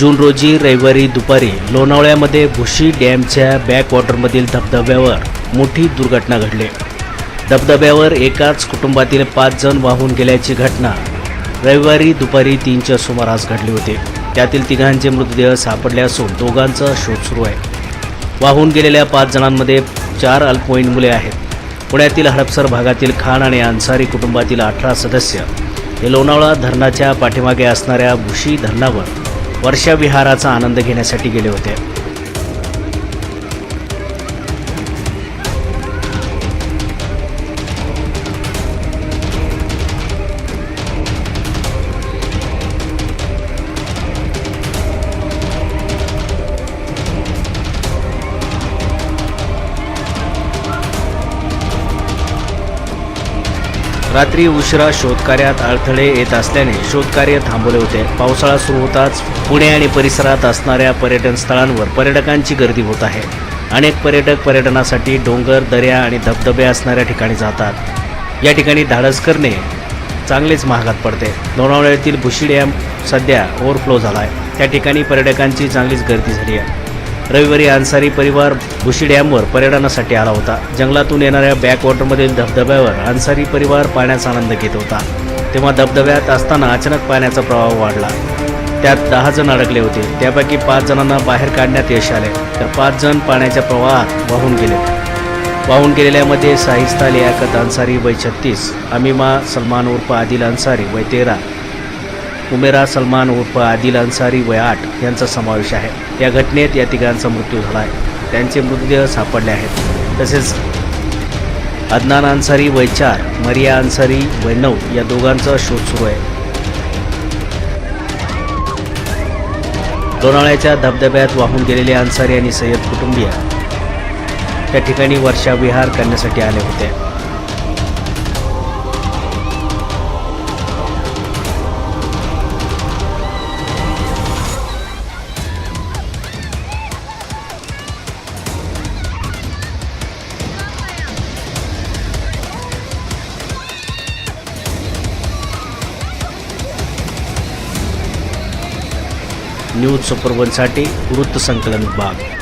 जून रोजी रविवारी दुपारी लोणावळ्यामध्ये भुशी डॅमच्या बॅकवॉटरमधील धबधब्यावर मोठी दुर्घटना घडली. धबधब्यावर एकाच कुटुंबातील पाच जण वाहून गेल्याची घटना रविवारी दुपारी तीनच्या सुमारास घडली होती. त्यातील तिघांचे मृतदेह सापडले असून दोघांचा शोध सुरू आहे. वाहून गेलेल्या पाच जणांमध्ये चार अल्पवयीन मुले आहेत. पुण्यातील हडपसर भागातील खान आणि अन्सारी कुटुंबातील अठरा सदस्य हे लोणावळा धरणाच्या पाठीमागे असणाऱ्या भुशी धरणावर वर्षाविहाराचा आनंद घेण्यासाठी गेले होते. रात्री उशिरा शोधकार्यात अडथळे येत असल्याने शोधकार्य थांबवले होते. पावसाळा सुरू होताच पुणे आणि परिसरात असणाऱ्या पर्यटन स्थळांवर पर्यटकांची गर्दी होत आहे. अनेक पर्यटक पर्यटनासाठी डोंगर दऱ्या आणि धबधबे असणाऱ्या ठिकाणी जातात. या ठिकाणी धाडस करणे चांगलेच महागात पडते. लोणावळ्यातील भुशी डॅम सध्या ओव्हरफ्लो झाला आहे त्या ठिकाणी पर्यटकांची चांगलीच गर्दी झाली आहे. रविवारी अन्सारी परिवार भुशी डॅमवर पर्यटनासाठी आला होता. जंगलातून येणाऱ्या बॅकवॉटरमधील धबधब्यावर अन्सारी परिवार पाण्याचा आनंद घेत होता. तेव्हा धबधब्यात असताना अचानक पाण्याचा प्रवाह वाढला. त्यात दहा जण अडकले होते. त्यापैकी पाच जणांना बाहेर काढण्यात यश आले. तर पाच जण पाण्याच्या प्रवाहात वाहून गेले. वाहून गेलेल्यामध्ये साहिस्ता लियाकत अन्सारी वय छत्तीस अमिमा सलमान उर्फ आदिल अन्सारी वय तेरा उमेरा सलमान उर्फ आदिल अन्सारी वय आठ यांचा समावेश आहे. या घटनेत या तिघांचा मृत्यू झाला आहे. त्यांचे मृतदेह सापडले आहेत. तसेच अदनान अन्सारी वय चार मरिया अन्सारी वय नऊ या दोघांचा शोध सुरू आहे. लोणावळ्याच्या धबधब्यात वाहून गेलेले अन्सारी आणि सय्यद कुटुंबीय त्या ठिकाणी वर्षाविहार करण्यासाठी आले होते. न्यूज सुपरवनसाठी वृत्तसंकलन बाग